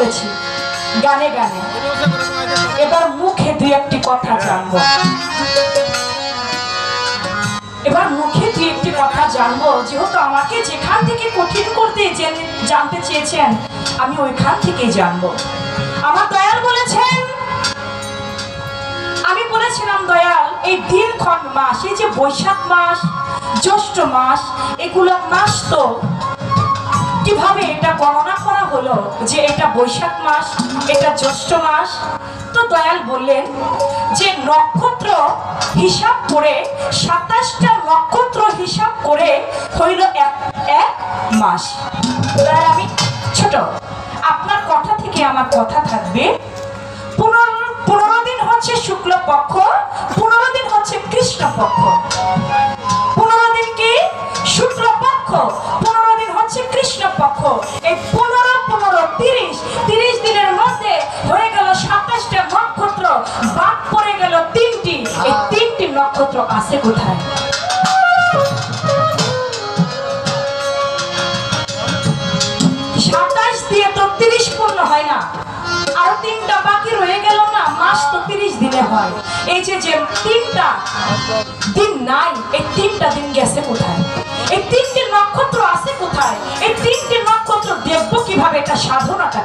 করেছি, গানে গানে। এবার মুখে দুই একটি কথা জানব। এবার মুখে দুই একটি কথা জানব, যেহেতু আমাকে যেখান থেকে কঠিন করতে জানতে চেয়েছেন, আমি ওইখান থেকেই জানব। আমার দয়াল বলেছেন, আমি বলেছিলাম, দয়াল, এই দিনক্ষণ মাস, এই যে বৈশাখ মাস, জ্যৈষ্ঠ মাস, এগুলো মাস তো কীভাবে এটা গণনা করা হলো যে এটা বৈশাখ মাস, এটা জ্যৈষ্ঠ মাস? তো দয়াল বললেন যে নক্ষত্র হিসাব করে, সাতাশটা নক্ষত্র হিসাব করে হইল এক এক মাস। দয়াল, আমি ছোট। আপনার কথা থেকে আমার কথা থাকবে। পনেরো পনেরো দিন হচ্ছে শুক্লপক্ষ, পনেরো দিন হচ্ছে কৃষ্ণপক্ষ। পনেরো দিন কি? দিন হচ্ছে কৃষ্ণপক্ষ এই পনেরো পনেরো, তিরিশ তিরিশ দিনের মধ্যে হয়ে গেল সাতাশটা নক্ষত্র। বাদ পড়ে গেল তিনটি। এই তিনটি নক্ষত্র আছে কোথায়? হয় মাস তো তিরিশ দিনে হয়। এই যে যে তিনটা দিন নাই, এই তিনটা দিন গেছে কোথায়? এই তিনটি নক্ষত্র আছে কোথায়? এই তিনটি নক্ষত্র দেখব কীভাবে এটা সাধনাটা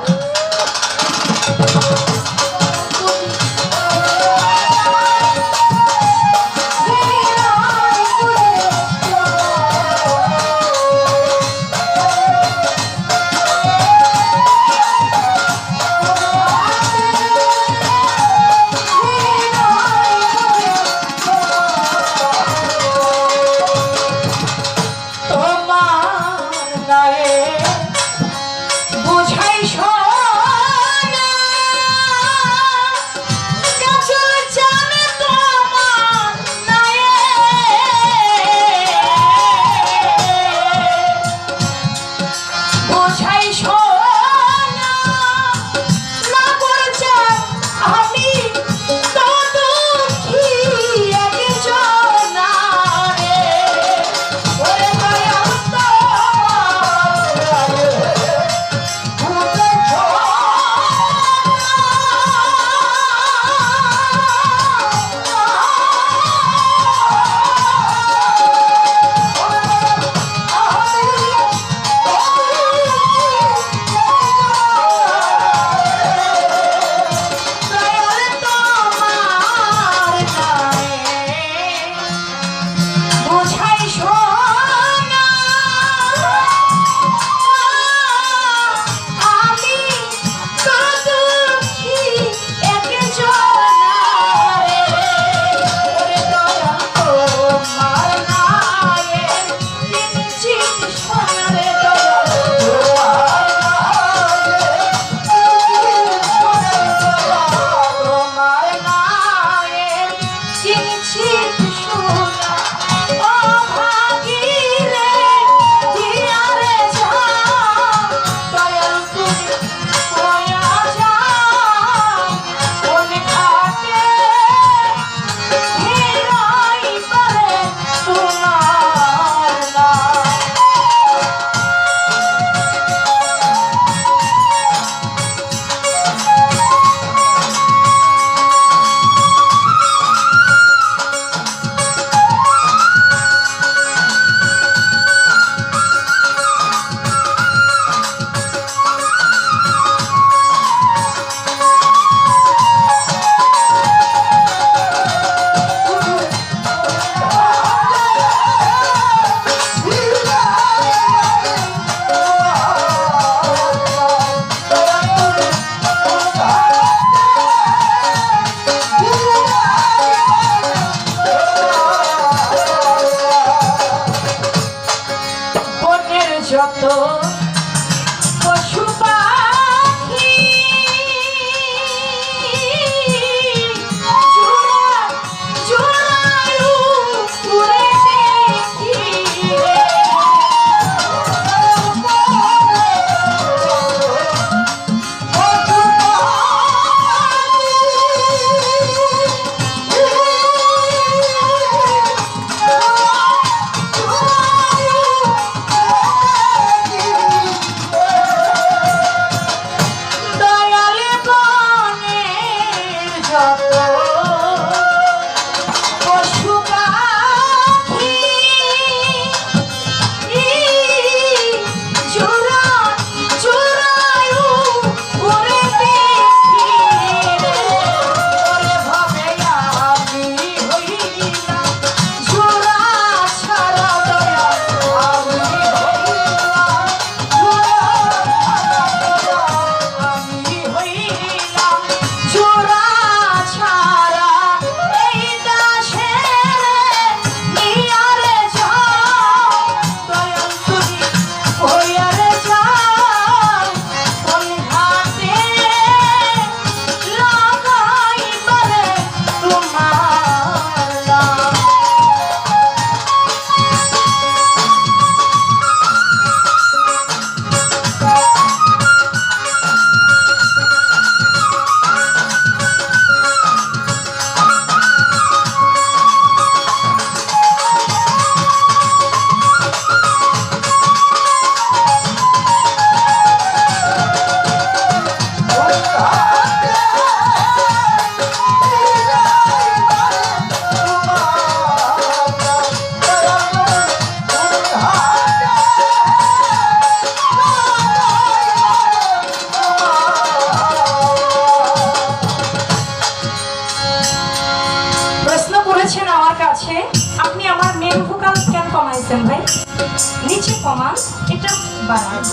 যত নিচে কমান এটা বাড়ান